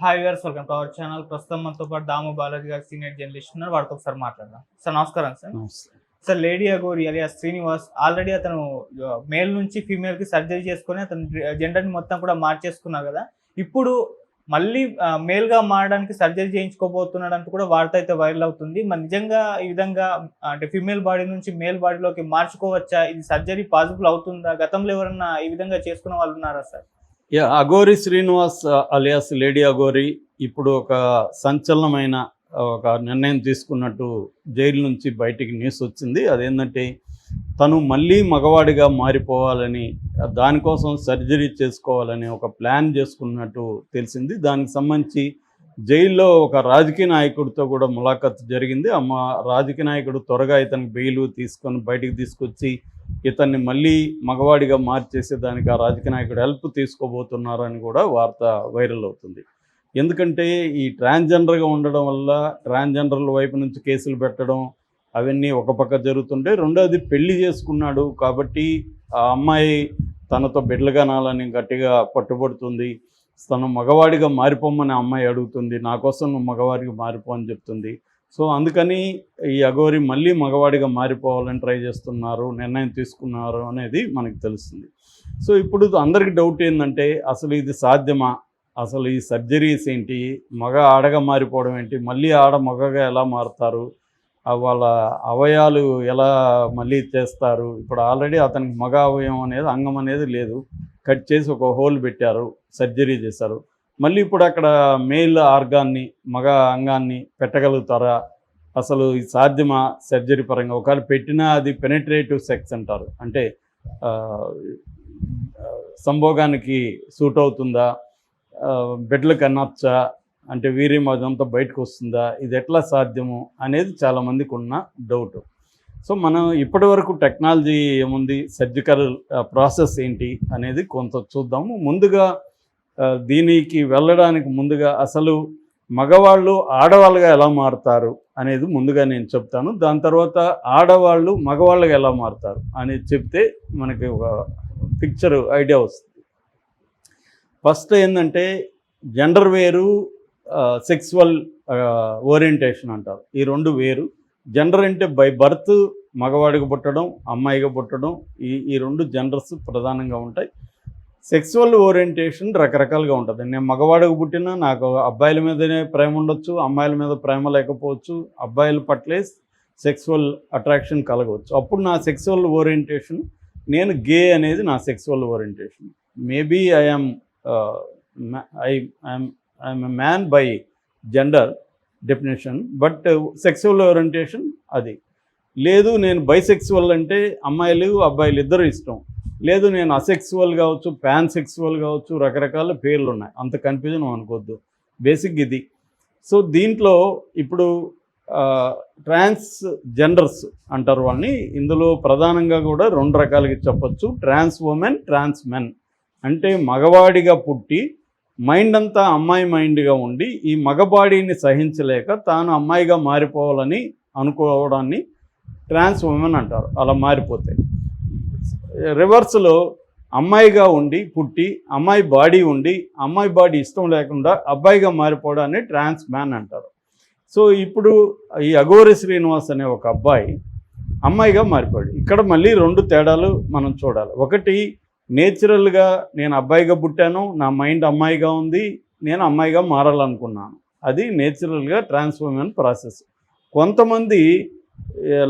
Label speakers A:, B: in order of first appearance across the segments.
A: Hi viewers welcome to our channel ప్రస్తుతం మనతో పాటు దాము బాలాజీ గారు సీనియర్ జర్నలిస్ట్ ఉన్నారు. వాడితో ఒకసారి మాట్లాడదాం. సార్ నమస్కారం sir sir lady aghori alias Srinivas already అతను మేల్ నుంచి ఫీమేల్కి సర్జరీ చేసుకొని అతను జెండర్ని మొత్తం కూడా మార్చేసుకున్నారు కదా. ఇప్పుడు మళ్ళీ మేల్గా మారడానికి సర్జరీ చేయించుకోబోతున్నాడు అంటూ కూడా వార్త అయితే వైరల్ అవుతుంది. మరి నిజంగా ఈ విధంగా అంటే ఫీమేల్ బాడీ నుంచి మేల్ బాడీలోకి మార్చుకోవచ్చా? ఇది సర్జరీ పాసిబుల్ అవుతుందా? గతంలో ఎవరన్నా ఈ విధంగా చేసుకున్న వాళ్ళు ఉన్నారా sir
B: yeah Srinivas alias lady aghori ఇప్పుడు ఒక సంచలనమైన ఒక నిర్ణయం తీసుకున్నట్టు జైలు నుంచి బయటికి న్యూస్ వచ్చింది. అదేంటంటే తను మళ్ళీ మగవాడిగా మారిపోవాలని దానికోసం సర్జరీ చేసుకోవాలని ఒక ప్లాన్ చేసుకున్నట్టు తెలిసింది. దానికి సంబంధించి జైల్లో ఒక రాజకీయ నాయకుడితో కూడా ములాఖత్ జరిగింది. ఆ రాజకీయ నాయకుడు త్వరగా ఇతనికి బెయిల్ తీసుకొని బయటికి తీసుకొచ్చి ఇతన్ని మళ్ళీ మగవాడిగా మార్చేసేదానికి ఆ రాజకీయ నాయకుడు హెల్ప్ తీసుకోబోతున్నారని కూడా వార్త వైరల్ అవుతుంది. ఎందుకంటే ఈ ట్రాన్స్జెండర్గా ఉండడం వల్ల ట్రాన్స్జెండర్ల వైపు నుంచి కేసులు పెట్టడం అవన్నీ ఒక పక్క జరుగుతుంటే రెండోది పెళ్ళి చేసుకున్నాడు కాబట్టి ఆ అమ్మాయి తనతో బిడ్డలుగా నాలని గట్టిగా పట్టుబడుతుంది. తను మగవాడిగా మారిపోమని అమ్మాయి అడుగుతుంది. నా కోసం నువ్వు మగవాడికి మారిపో అని చెప్తుంది. సో అందుకని ఈ అఘోరి మళ్ళీ మగవాడిగా మారిపోవాలని ట్రై చేస్తున్నారు నిర్ణయం తీసుకున్నారు అనేది మనకు తెలుస్తుంది. సో ఇప్పుడు అందరికి డౌట్ ఏంటంటే అసలు ఇది సాధ్యమా? అసలు ఈ సర్జరీస్ ఏంటి? మగ ఆడగా మారిపోవడం ఏంటి? మళ్ళీ ఆడ మగగా ఎలా మారుతారు? వాళ్ళ అవయాలు ఎలా మళ్ళీ చేస్తారు ఇప్పుడు ఆల్రెడీ అతనికి మగ అవయవం అనేది అంగం అనేది లేదు. కట్ చేసి ఒక హోల్ పెట్టారు సర్జరీ చేశారు. మళ్ళీ ఇప్పుడు అక్కడ మేల్ ఆర్గాన్ని మగ అంగాన్ని పెట్టగలుగుతారా? అసలు ఇది సాధ్యమా సర్జరీ పరంగా? ఒకవేళ పెట్టినా అది పెనిట్రేటివ్ సెక్స్ అంటారు. అంటే సంభోగానికి సూట్ అవుతుందా? ఆ, బిడ్డలకు అనొచ్చా అంటే వీర్యం అదంతా బయటకు వస్తుందా? ఇది ఎట్లా సాధ్యము అనేది చాలామందికి ఉన్న డౌట్. సో మనం ఇప్పటి వరకు టెక్నాలజీ ఏముంది? సర్జికల్ ప్రాసెస్ ఏంటి అనేది కొంత చూద్దాము. ముందుగా దీనికి వెళ్ళడానికి ముందుగా అసలు మగవాళ్ళు ఆడవాళ్ళుగా ఎలా మారుతారు అనేది ముందుగా నేను చెప్తాను. దాని తర్వాత ఆడవాళ్ళు మగవాళ్ళుగా ఎలా మారుతారు అనేది చెప్తే మనకి ఒక పిక్చర్ ఐడియా వస్తుంది. ఫస్ట్ ఏంటంటే జెండర్ వేరు సెక్సువల్ ఓరియంటేషన్ అంటారు. ఈ రెండు వేరు. జెండర్ అంటే బై బర్త్ మగవాడికి పుట్టడం అమ్మాయిగా పుట్టడం ఈ ఈ రెండు జెండర్స్ ప్రధానంగా ఉంటాయి. సెక్సువల్ ఓరియంటేషన్ రకరకాలుగా ఉంటుంది. నేను మగవాడికి పుట్టినా నాకు అబ్బాయిల మీదనే ప్రేమ ఉండొచ్చు అమ్మాయిల మీద ప్రేమ లేకపోవచ్చు అబ్బాయిల పట్లే సెక్సువల్ అట్రాక్షన్ కలగవచ్చు. అప్పుడు నా సెక్సువల్ ఓరియంటేషన్ నేను గే అనేది నా sexual orientation. Maybe I'm I I'm I'm a man by gender definition but sexual orientation అది. లేదు నేను బైసెక్సువల్ అంటే అమ్మాయిలు అబ్బాయిలు ఇద్దరు ఇష్టం. లేదు నేను అసెక్సువల్ కావచ్చు ప్యాన్ సెక్సువల్ కావచ్చు రకరకాల పేర్లు ఉన్నాయి అంత కన్ఫ్యూజన్ అనుకోవద్దు. బేసిక్ ఇది. సో దీంట్లో ఇప్పుడు ట్రాన్స్ జెండర్స్ అంటారు వాళ్ళని. ఇందులో ప్రధానంగా కూడా రెండు రకాలుగా చెప్పచ్చు. ట్రాన్స్ ఉమెన్ ట్రాన్స్ మెన్ అంటే మగవాడిగా పుట్టి మైండ్ అంతా అమ్మాయి మైండ్గా ఉండి ఈ మగబాడీని సహించలేక తాను అమ్మాయిగా మారిపోవాలని అనుకోవడాన్ని ట్రాన్స్ ఉమెన్ అంటారు. అలా మారిపోతే. రివర్స్లో అమ్మాయిగా ఉండి పుట్టి అమ్మాయి బాడీ ఉండి అమ్మాయి బాడీ ఇష్టం లేకుండా అబ్బాయిగా మారిపోవడాన్ని ట్రాన్స్ మ్యాన్ అంటారు. సో ఇప్పుడు ఈ అఘోరి శ్రీనివాస్ అనే ఒక అబ్బాయి అమ్మాయిగా మారిపోయాడు. ఇక్కడ మళ్ళీ రెండు తేడాలు మనం చూడాలి. ఒకటి నేచురల్గా నేను అబ్బాయిగా పుట్టాను నా మైండ్ అమ్మాయిగా ఉంది నేను అమ్మాయిగా మారాలనుకున్నాను. అది నేచురల్గా ట్రాన్స్ఫర్మేషన్ ప్రాసెస్. కొంతమంది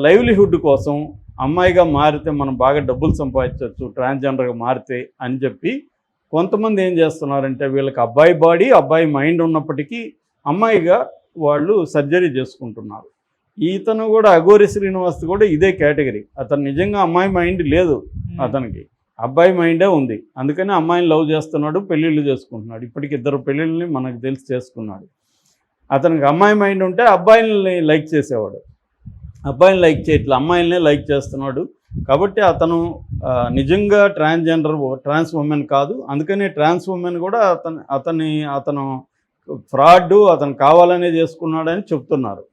B: లైవ్లీహుడ్ కోసం అమ్మాయిగా మారితే మనం బాగా డబ్బులు సంపాదించవచ్చు ట్రాన్స్జెండర్గా మారితే అని చెప్పి కొంతమంది ఏం చేస్తున్నారంటే వీళ్ళకి అబ్బాయి బాడీ అబ్బాయి మైండ్ ఉన్నప్పటికీ అమ్మాయిగా వాళ్ళు సర్జరీ చేసుకుంటున్నారు. ఈతను కూడా అఘోరి శ్రీనివాస్ కూడా ఇదే కేటగిరీ. అతను నిజంగా అమ్మాయి మైండ్ లేదు అతనికి. అబ్బాయి మైండే ఉంది. అందుకని అమ్మాయిని లవ్ చేస్తున్నాడు పెళ్ళిళ్ళు చేసుకుంటున్నాడు. ఇప్పటికి ఇద్దరు పెళ్ళిళ్ళని మనకు తెలిసి చేసుకున్నాడు. అతనికి అమ్మాయి మైండ్ ఉంటే అబ్బాయిని లైక్ చేసేవాడు. అబ్బాయిని లైక్ చేయట్లే అమ్మాయిలనే లైక్ చేస్తున్నాడు. కాబట్టి అతను నిజంగా ట్రాన్స్జెండర్ ట్రాన్స్ ఉమెన్ కాదు. అందుకనే ట్రాన్స్ ఉమెన్ కూడా అతను అతని అతను ఫ్రాడ్ అతను కావాలనే చేసుకున్నాడని చెప్తున్నారు.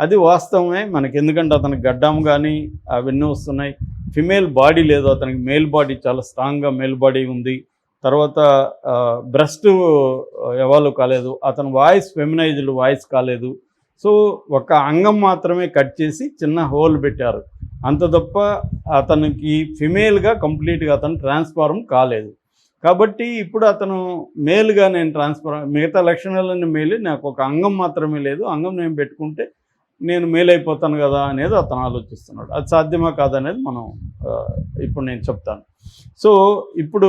B: అది వాస్తవమే. మనకి ఎందుకంటే అతనికి గడ్డం కానీ అవన్నీ వస్తున్నాయి. ఫిమేల్ బాడీ లేదు. అతనికి మేల్ బాడీ చాలా స్ట్రాంగ్గా మేల్ బాడీ ఉంది. తర్వాత బ్రెస్ట్ ఎవాల్వ్ కాలేదు. అతని వాయిస్ ఫెమినైజ్డ్ వాయిస్ కాలేదు. సో ఒక అంగం మాత్రమే కట్ చేసి చిన్న హోల్ పెట్టారు. అంత తప్ప అతనికి ఫిమేల్గా కంప్లీట్గా అతను ట్రాన్స్ఫార్మ్ కాలేదు. కాబట్టి ఇప్పుడు అతను మేల్గా నేను ట్రాన్స్ఫర్ మిగతా లక్షణాలన్నీ మేలు నాకు ఒక అంగం మాత్రమే లేదు. అంగం నేను పెట్టుకుంటే నేను మేల్ అయిపోతాను కదా అనేది అతను ఆలోచిస్తున్నాడు. అది సాధ్యమా కాదనేది మనం ఇప్పుడు నేను చెప్తాను. సో ఇప్పుడు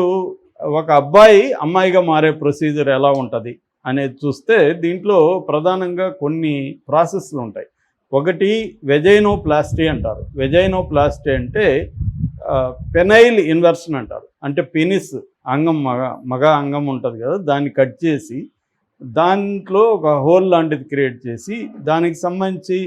B: ఒక అబ్బాయి అమ్మాయిగా మారే ప్రొసీజర్ ఎలా ఉంటుంది? అనేది చూస్తే దీంట్లో ప్రధానంగా కొన్ని ప్రాసెస్లు ఉంటాయి. ఒకటి వెజైనోప్లాస్టీ అంటారు. వెజైనోప్లాస్టీ అంటే పెనైల్ ఇన్వర్షన్ అంటారు. అంటే పెనిస్ అంగం మగ మగ అంగం ఉంటుంది కదా దాన్ని కట్ చేసి దాంట్లో ఒక హోల్ లాంటిది క్రియేట్ చేసి దానికి సంబంధించి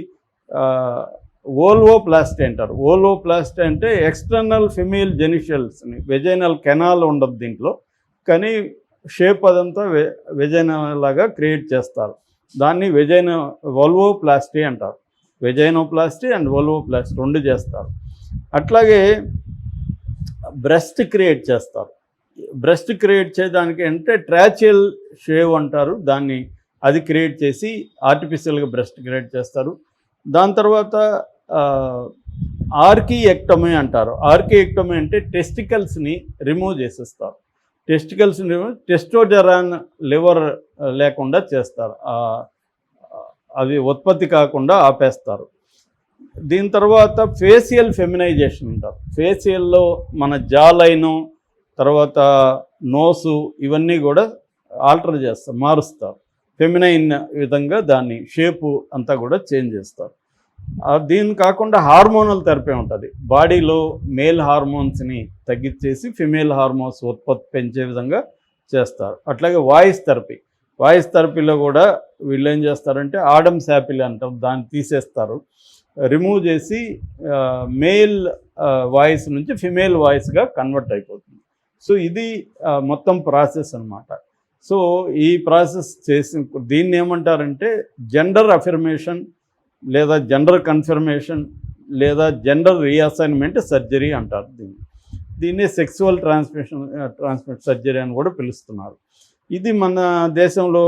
B: ఓల్వో ప్లాస్టీ అంటారు. ఓల్వో ప్లాస్టీ అంటే ఎక్స్టర్నల్ ఫిమేల్ జెనిషియల్స్ని వెజైనల్ కెనాల్ ఉండదు దీంట్లో. కానీ షేప్ అదంతా వె లాగా క్రియేట్ చేస్తారు. దాన్ని వెజైన వల్వో ప్లాస్టీ అంటారు. వెజైనోప్లాస్టీ అండ్ వల్వో ప్లాస్టీ రెండు చేస్తారు. అట్లాగే బ్రెస్ట్ క్రియేట్ చేస్తారు. బ్రెస్ట్ క్రియేట్ చేయడానికి అంటే ట్రాచియల్ షేవ్ అంటారు. దాన్ని అది క్రియేట్ చేసి ఆర్టిఫిషియల్గా బ్రెస్ట్ క్రియేట్ చేస్తారు. దాని తర్వాత ఆర్కీ ఎక్టమీ అంటారు. ఆర్కీ ఎక్టమీ అంటే టెస్టికల్స్ని రిమూవ్ చేసేస్తారు. టెస్టికల్స్ టెస్టోజెరాన్ లివర్ లేకుండా చేస్తారు. అవి ఉత్పత్తి కాకుండా ఆపేస్తారు. దీని తర్వాత ఫేషియల్ ఫెమినైజేషన్ అంటారు. ఫేషియల్లో మన జా లైను తర్వాత నోసు ఇవన్నీ కూడా ఆల్టర్ చేస్తారు మారుస్తారు. ఫెమినైన్ విధంగా దాన్ని షేపు అంతా కూడా చేంజ్ చేస్తారు. దీని కాకుండా హార్మోనల్ థెరపీ ఉంటుంది. బాడీలో మేల్ హార్మోన్స్ని తగ్గించేసి ఫిమేల్ హార్మోన్స్ ఉత్పత్తి పెంచే విధంగా చేస్తారు. అట్లాగే వాయిస్ థెరపీ. వాయిస్ థెరపీలో కూడా వీళ్ళు ఏం చేస్తారంటే ఆడమ్ శాపిల్ అంటారు దాన్ని తీసేస్తారు. రిమూవ్ చేసి మేల్ వాయిస్ నుంచి ఫిమేల్ వాయిస్గా కన్వర్ట్ అయిపోతుంది. సో ఇది మొత్తం ప్రాసెస్ అన్నమాట. సో ఈ ప్రాసెస్ చేసి దీన్ని ఏమంటారంటే జెండర్ అఫర్మేషన్ లేదా జెండర్ కన్ఫర్మేషన్ లేదా జెండర్ రీఅసైన్మెంట్ సర్జరీ అంటారు దీన్ని. దీన్ని సెక్సువల్ ట్రాన్స్మిషన్ ట్రాన్స్మిట్ సర్జరీ అని కూడా పిలుస్తున్నారు. ఇది మన దేశంలో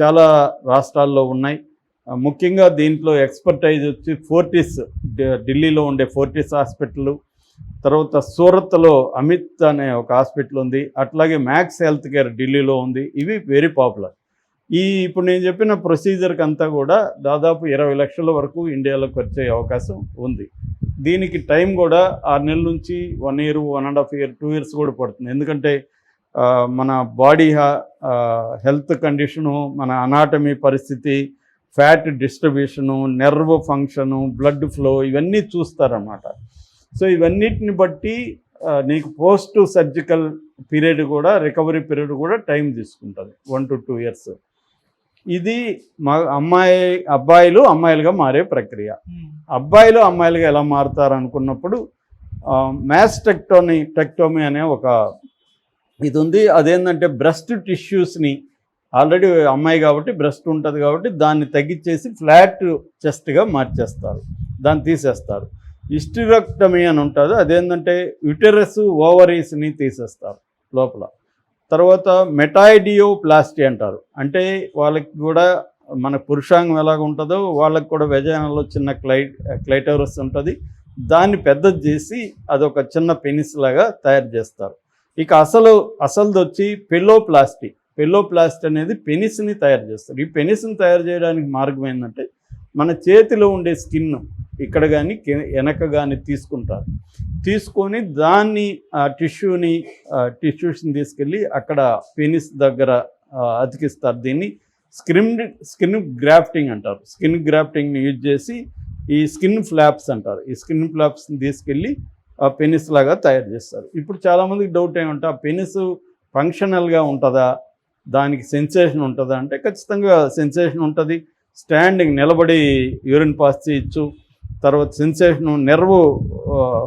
B: చాలా రాష్ట్రాల్లో ఉన్నాయి. ముఖ్యంగా దీంట్లో ఎక్స్పర్టైజ్ వచ్చి ఫోర్టిస్ ఢిల్లీలో ఉండే ఫోర్టిస్ హాస్పిటల్ తర్వాత సూరత్లో అమిత్ అనే ఒక హాస్పిటల్ ఉంది అట్లాగే మ్యాక్స్ హెల్త్ కేర్ ఢిల్లీలో ఉంది ఇవి వెరీ పాపులర్ ఈ ఇప్పుడు నేను చెప్పిన ప్రొసీజర్కి అంతా కూడా దాదాపు ఇరవై లక్షల వరకు ఇండియాలో ఖర్చు అయ్యే అవకాశం ఉంది. దీనికి టైం కూడా ఆరు నెలల నుంచి one year one and half year two years కూడా పడుతుంది. ఎందుకంటే మన బాడీ హెల్త్ కండిషను మన అనాటమీ పరిస్థితి fat distribution nerve function blood flow ఇవన్నీ చూస్తారన్నమాట. సో ఇవన్నిటిని బట్టి నీకు పోస్ట్ సర్జికల్ పీరియడ్ కూడా రికవరీ పీరియడ్ కూడా టైం తీసుకుంటుంది. వన్ టు టూ ఇయర్స్ ఇది మా అమ్మాయి అబ్బాయిలు అమ్మాయిలుగా మారే ప్రక్రియ. అబ్బాయిలు అమ్మాయిలుగా ఎలా మారుతారు అనుకున్నప్పుడు మ్యాస్ టెక్టోని టెక్టోమీ అనే ఒక ఇది ఉంది అదేంటంటే బ్రెస్ట్ టిష్యూస్ని ఆల్రెడీ అమ్మాయి కాబట్టి బ్రెస్ట్ ఉంటుంది కాబట్టి దాన్ని తగ్గించేసి ఫ్లాట్ చెస్ట్గా మార్చేస్తారు. దాన్ని తీసేస్తారు. ఇస్టిరక్టమీ అని ఉంటుంది. అదేంటంటే యుటెరస్ ఓవరీస్ని తీసేస్తారు లోపల. తర్వాత మెటాయిడియోప్లాస్టీ అంటారు. అంటే వాళ్ళకి కూడా మన పురుషాంగం ఎలాగ ఉంటుందో వాళ్ళకి కూడా వెజానంలో చిన్న క్లై క్లైటోరస్ ఉంటుంది. దాన్ని పెద్దది చేసి అదొక చిన్న పెనిస్ లాగా తయారు చేస్తారు. ఇక అసలు అసలుది వచ్చి పెల్లోప్లాస్టీ. పెల్లోప్లాస్టీ అనేది పెనిస్ని తయారు చేస్తారు. ఈ పెనిస్ని తయారు చేయడానికి మార్గం ఏంటంటే మన చేతిలో ఉండే స్కిన్ ఇక్కడ కానీ వెనక కానీ తీసుకుంటారు. తీసుకొని దాన్ని ఆ టిష్యూని టిష్యూస్ని తీసుకెళ్ళి అక్కడ పెనిస్ దగ్గర అతికిస్తారు. దీన్ని స్కిన్ స్కిన్ గ్రాఫ్టింగ్ అంటారు. స్కిన్ గ్రాఫ్టింగ్ని యూజ్ చేసి ఈ స్కిన్ ఫ్లాప్స్ అంటారు. ఈ స్కిన్ ఫ్లాప్స్ని తీసుకెళ్ళి ఆ పెనిస్ లాగా తయారు చేస్తారు. ఇప్పుడు చాలామందికి డౌట్ ఏమంటే ఆ పెనిస్ ఫంక్షనల్గా ఉంటుందా? దానికి సెన్సేషన్ ఉంటుందా? అంటే ఖచ్చితంగా సెన్సేషన్ ఉంటుంది. స్టాండింగ్ నిలబడి యూరిన్ పాస్ చేయొచ్చు. తర్వాత సెన్సేషన్ నెర్వ్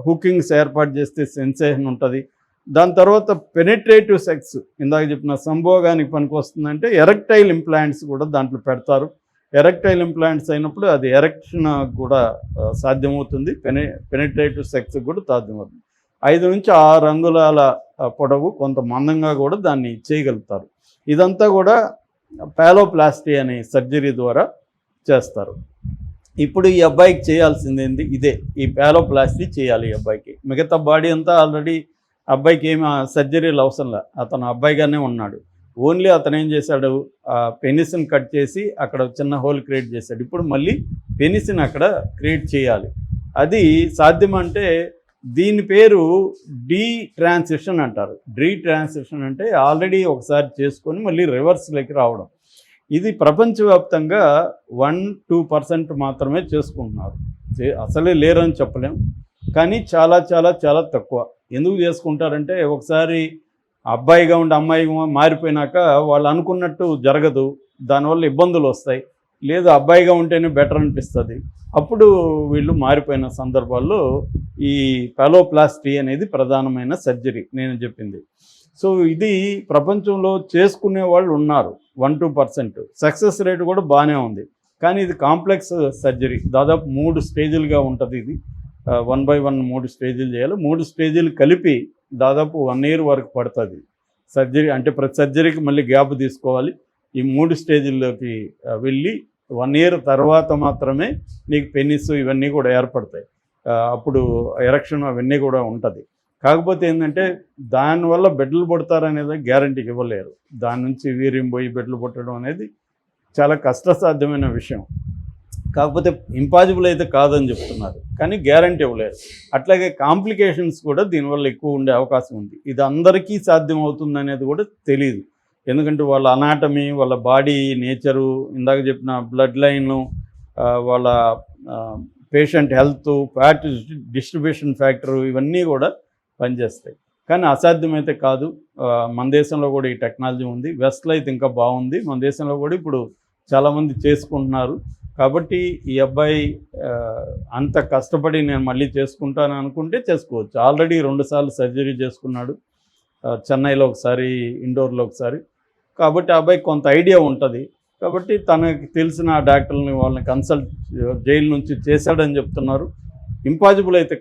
B: హుకింగ్స్ ఏర్పాటు చేస్తే సెన్సేషన్ ఉంటుంది. దాని తర్వాత పెనిట్రేటివ్ సెక్స్ ఇందాక చెప్పిన సంభోగానికి పనికొస్తుందంటే ఎరక్టైల్ ఎరెక్టైల్ ఇంప్లాంట్స్ కూడా దాంట్లో పెడతారు. ఎరెక్టైల్ ఇంప్లాంట్స్ అయినప్పుడు అది ఎరెక్షన్ కూడా సాధ్యమవుతుంది. పెని పెనిట్రేటివ్ సెక్స్ కూడా సాధ్యమవుతుంది. ఐదు నుంచి ఆరు అంగుళాల పొడవు కొంత మందంగా కూడా దాన్ని చేయగలుగుతారు. ఇదంతా కూడా ప్యాలోప్లాస్టీ అనే సర్జరీ ద్వారా చేస్తారు. ఇప్పుడు ఈ అబ్బాయికి చేయాల్సింది ఏంది? ఇదే. ఈ ప్యాలోప్లాస్టీ చేయాలి ఈ అబ్బాయికి. మిగతా బాడీ అంతా ఆల్రెడీ అబ్బాయికి ఏమి సర్జరీలు అవసరం లే. అతను అబ్బాయిగానే ఉన్నాడు. ఓన్లీ అతను ఏం చేశాడు? ఆ పెనిసిన్ కట్ చేసి అక్కడ చిన్న హోల్ క్రియేట్ చేశాడు. ఇప్పుడు మళ్ళీ పెనిసిన్ అక్కడ క్రియేట్ చేయాలి. అది సాధ్యమంటే దీని పేరు డీ ట్రాన్సిషన్ అంటారు. డీ ట్రాన్సిషన్ అంటే ఆల్రెడీ ఒకసారి చేసుకొని మళ్ళీ రివర్స్లోకి రావడం. ఇది ప్రపంచవ్యాప్తంగా వన్ టూ పర్సెంట్ మాత్రమే చేసుకుంటున్నారు. అసలే లేరని చెప్పలేం. కానీ చాలా చాలా చాలా తక్కువ. ఎందుకు చేసుకుంటారంటే ఒకసారి అబ్బాయిగా ఉండి అమ్మాయిగా మారిపోయినాక వాళ్ళు అనుకున్నట్టు జరగదు. దానివల్ల ఇబ్బందులు వస్తాయి. లేదు అబ్బాయిగా ఉంటేనే బెటర్ అనిపిస్తుంది. అప్పుడు వీళ్ళు మారిపోయిన సందర్భాల్లో ఈ పెలోప్లాస్టీ అనేది ప్రధానమైన సర్జరీ నేను చెప్పింది. సో ఇది ప్రపంచంలో చేసుకునే వాళ్ళు ఉన్నారు one two percent. Success rate కూడా బాగానే ఉంది. కానీ ఇది కాంప్లెక్స్ సర్జరీ. దాదాపు మూడు స్టేజీలుగా ఉంటుంది ఇది. వన్ బై వన్ మూడు స్టేజీలు చేయాలి. మూడు స్టేజీలు కలిపి దాదాపు వన్ ఇయర్ వరకు పడుతుంది సర్జరీ. అంటే ప్రతి సర్జరీకి మళ్ళీ గ్యాప్ తీసుకోవాలి. ఈ మూడు స్టేజీల్లోకి వెళ్ళి వన్ ఇయర్ తర్వాత మాత్రమే నీకు పెన్నిస్ ఇవన్నీ కూడా ఏర్పడతాయి. అప్పుడు ఎరక్షన్ అవన్నీ కూడా ఉంటుంది. కాకపోతే ఏంటంటే దానివల్ల బెడ్లు పుడతారనేది గ్యారంటీకి ఇవ్వలేరు. దాని నుంచి వీర్యం పోయి బిడ్డలు పుట్టడం అనేది చాలా కష్టసాధ్యమైన విషయం. కాకపోతే ఇంపాసిబుల్ అయితే కాదని చెప్తున్నారు. కానీ గ్యారంటీ ఇవ్వలేరు. అట్లాగే కాంప్లికేషన్స్ కూడా దీనివల్ల ఎక్కువ ఉండే అవకాశం ఉంది. ఇది అందరికీ సాధ్యం అవుతుంది అనేది కూడా తెలియదు ఎందుకంటే వాళ్ళ అనాటమీ వాళ్ళ బాడీ నేచరు ఇందాక చెప్పిన బ్లడ్ లైన్లు వాళ్ళ patient health fat distribution factory ఇవన్నీ కూడా పనిచేస్తాయి. కానీ అసాధ్యమైతే కాదు. మన దేశంలో కూడా ఈ టెక్నాలజీ ఉంది. వెస్ట్లో అయితే ఇంకా బాగుంది. మన దేశంలో కూడా ఇప్పుడు చాలామంది చేసుకుంటున్నారు. కాబట్టి ఈ అబ్బాయి అంత కష్టపడి నేను మళ్ళీ చేసుకుంటాను అనుకుంటే చేసుకోవచ్చు. ఆల్రెడీ రెండుసార్లు సర్జరీ చేసుకున్నాడు. చెన్నైలో ఒకసారి ఇండోర్లో ఒకసారి. కాబట్టి ఆ అబ్బాయికి కొంత ఐడియా ఉంటుంది. కాబట్టి తనకి తెలిసిన డాక్టర్ని వాళ్ళని కన్సల్ట్ జైలు నుంచి చేశాడని చెప్తున్నారు. ఇంపాసిబుల్ అయితే